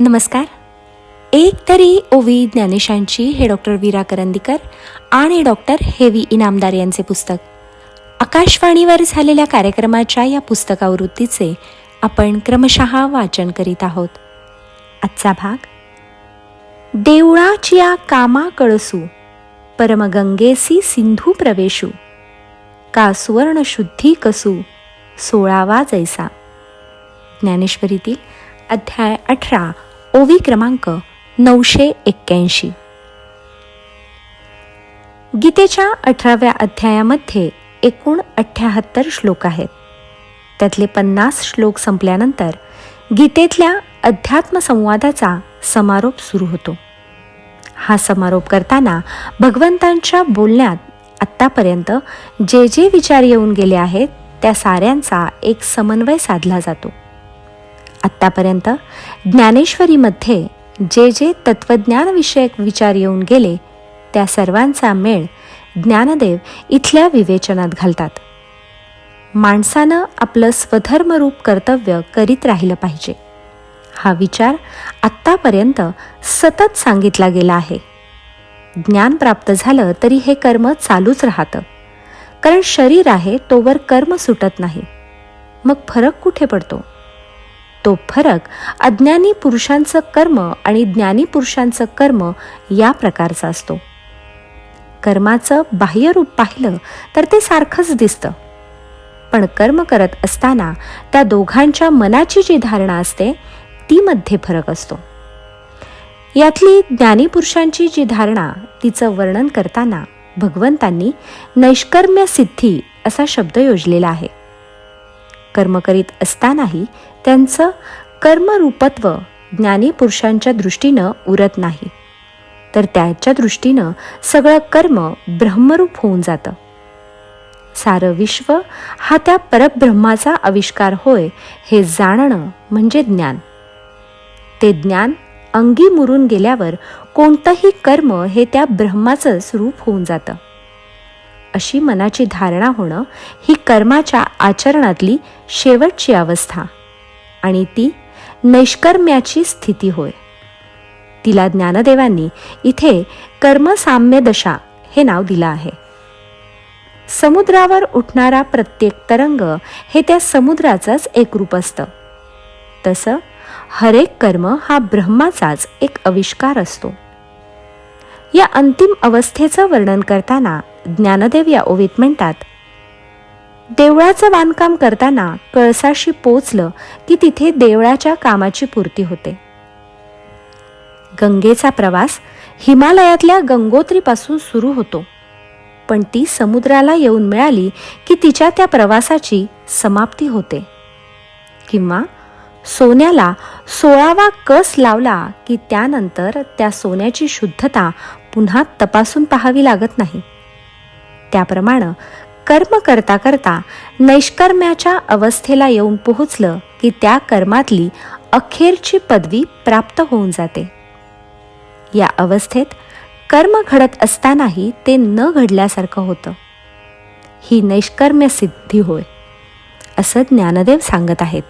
नमस्कार. एक तरी ओवी ज्ञानेशांची हे डॉक्टर वीरा करंदीकर आणि डॉक्टर हेवी इनामदार यांचे पुस्तक. आकाशवाणीवर झालेल्या कार्यक्रमाच्या या पुस्तकावृत्तीचे आपण क्रमशः वाचन करीत आहोत. आजचा भाग देवळाचिया कामा कळसू परमगंगेसी सिंधू प्रवेशू का सुवर्ण शुद्धी कसू सोळावा जैसा. ज्ञानेश्वरीतील अध्याय अठरा ओवी क्रमांक नऊशे एक्क्याऐंशी. गीतेच्या अठराव्या अध्यायामध्ये एकूण अठ्ठ्याहत्तर श्लोक आहेत. त्यातले पन्नास श्लोक संपल्यानंतर गीतेतल्या अध्यात्म संवादाचा समारोप सुरू होतो. हा समारोप करताना भगवंतांच्या बोलण्यात आत्तापर्यंत जे जे विचार येऊन गेले आहेत त्या साऱ्यांचा एक समन्वय साधला जातो. आत्तापर्यंत ज्ञानेश्वरीमध्ये जे जे तत्त्वज्ञानविषयक विचार येऊन गेले त्या सर्वांचा मेळ ज्ञानदेव इथल्या विवेचनात घालतात. माणसानं आपलं स्वधर्मरूप कर्तव्य करीत राहिलं पाहिजे. हा विचार आत्तापर्यंत सतत सांगितला गेला आहे. ज्ञान प्राप्त झालं तरी हे कर्म चालूच राहतं. कारण शरीर आहे तोवर कर्म सुटत नाही. मग फरक कुठे पडतो? तो फरक अज्ञानी पुरुषांचं कर्म आणि ज्ञानी पुरुषांचं कर्म या प्रकारचा असतो. कर्माचं बाह्यरूप पाहिलं तर ते सारखंच दिसतं. पण कर्म करत असताना त्या दोघांच्या मनाची जी धारणा असते ती मध्ये फरक असतो. यातली ज्ञानी पुरुषांची जी धारणा तिचं वर्णन करताना भगवंतांनी नैष्कर्म्य सिद्धी असा शब्द योजलेला आहे. कर्म करीत असतानाही त्यांचं कर्मरूपत्व ज्ञानी पुरुषांच्या दृष्टीनं उरत नाही. तर त्याच्या दृष्टीनं सगळं कर्म ब्रह्मरूप होऊन जातं. सारं विश्व हा त्या परब्रह्माचा आविष्कार होय हे जाणणं म्हणजे ज्ञान. ते ज्ञान अंगी मुरून गेल्यावर कोणतंही कर्म हे त्या ब्रह्माचंच रूप होऊन जातं. अशी मनाची धारणा होणं ही कर्माच्या आचरणातली शेवटची अवस्था. आणि ती नैष्कर्म्याची स्थिती होय. तिला ज्ञानदेवांनी इथे कर्मसाम्य दशा हे नाव दिलं आहे. समुद्रावर उठणारा प्रत्येक तरंग हे त्या समुद्राचंच एक रूप असतं. तसं हरेक कर्म हा ब्रह्माचाच एक आविष्कार असतो. या अंतिम अवस्थेचं वर्णन करताना ज्ञानदेव या ओवीत म्हणतात देवळाचं बांधकाम करताना कळसाशी पोचलं की तिथे देवळाच्या कामाची पूर्ती होते. गंगेचा प्रवास हिमालयातल्या गंगोत्रीपासून सुरू होतो पण ती समुद्राला येऊन मिळाली की तिच्या त्या प्रवासाची समाप्ती होते. किंवा सोन्याला सोळावा कस लावला की त्यानंतर त्या सोन्याची शुद्धता पुन्हा तपासून पाहावी लागत नाही. त्याप्रमाणे कर्म करता करता नैष्कर्म्याच्या अवस्थेला येऊन पोहोचलं की त्या कर्मातली अखेरची पदवी प्राप्त होऊन जाते. या अवस्थेत कर्म घडत असतानाही ते न घडल्यासारखं होतं. ही नैष्कर्म्य सिद्धी होय असं ज्ञानदेव सांगत आहेत.